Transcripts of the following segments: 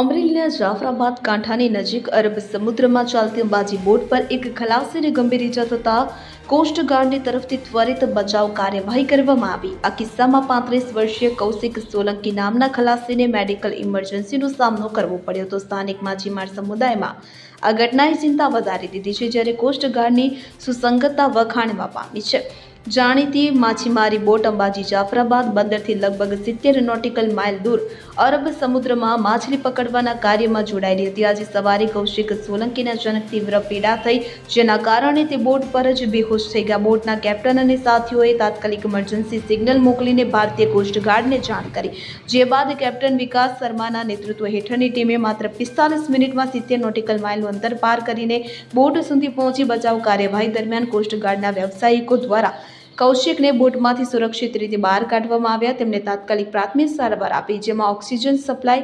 અમરેલીના જાફરાબાદ કાંઠાની નજીક અરબ સમુદ્રમાં ચાલતી અંબાજી બોટ પર એક ખલાસીને ગંભીર ઇજા થતાં કોસ્ટગાર્ડની તરફથી ત્વરિત બચાવ કાર્યવાહી કરવામાં આવી. આ કિસ્સામાં પાંત્રીસ વર્ષીય કૌશિક સોલંકી નામના ખલાસીને મેડિકલ ઇમરજન્સીનો સામનો કરવો પડ્યો હતો. સ્થાનિક માછીમાર સમુદાયમાં આ ઘટનાએ ચિંતા વધારી દીધી છે, જ્યારે કોસ્ટગાર્ડની સુસંગતતા વખાણવા પામી છે. જાણીતી માછીમારી બોટ અંબાજી જાફરાબાદ બંદરથી લગભગ સિત્તેર નોટિકલ માઇલ દૂર અરબ સમુદ્રમાં માછલી પકડવાના કાર્યમાં જોડાયેલી હતી. આજે સવારે કૌશિક સોલંકીના જનક તીવ્ર પીડા થઈ, જેના કારણે તે બોટ પર જ બેહોશ થઈ ગયા. બોટના કેપ્ટન અને સાથીઓએ તાત્કાલિક ઇમરજન્સી સિગ્નલ મોકલીને ભારતીય કોસ્ટગાર્ડને જાણ કરી. જે બાદ કેપ્ટન વિકાસ શર્માના નેતૃત્વ હેઠળની ટીમે માત્ર પિસ્તાલીસ મિનિટમાં સિત્તેર નોટિકલ માઇલનું અંતર પાર કરીને બોટ સુધી પહોંચી બચાવ કાર્યવાહી દરમિયાન કોસ્ટગાર્ડના વ્યવસાયિકો દ્વારા કૌશિકને બોટમાંથી સુરક્ષિત રીતે બહાર કાઢવામાં આવ્યા. તેમને તાત્કાલિક પ્રાથમિક સારવાર આપી, જેમાં ઓક્સિજન સપ્લાય,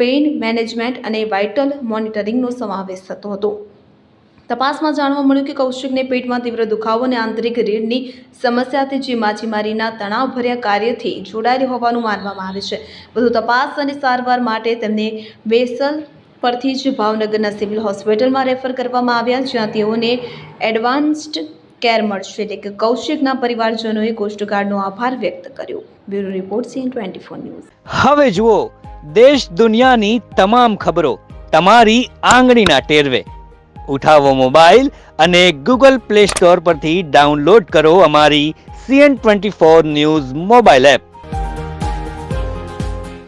પેઇન મેનેજમેન્ટ અને વાઇટલ મોનિટરિંગનો સમાવેશ થતો હતો. તપાસમાં જાણવા મળ્યું કે કૌશિકને પેટમાં તીવ્ર દુખાવો અને આંતરિક રીઢની સમસ્યાથી જે માછીમારીના તણાવભર્યા કાર્યથી જોડાયેલી હોવાનું માનવામાં આવે છે. વધુ તપાસ અને સારવાર માટે તેમને વેસલ પરથી જ ભાવનગરના સિવિલ હોસ્પિટલમાં રેફર કરવામાં આવ્યા, જ્યાં તેઓને એડવાન્સ્ડ કેર મળશે. એટલે કે કૌશિકના પરિવારજનોએ કોસ્ટગાર્ડનો આભાર વ્યક્ત કર્યો. Bureau report CN twenty four news. હવે જુઓ, દેશ દુનિયાની તમામ ખબરો તમારી આંગળીના ટેરવે. ઉઠાવો મોબાઈલ અને ગૂગલ પ્લે સ્ટોર પરથી ડાઉનલોડ કરો અમારી CN twenty four news mobile app.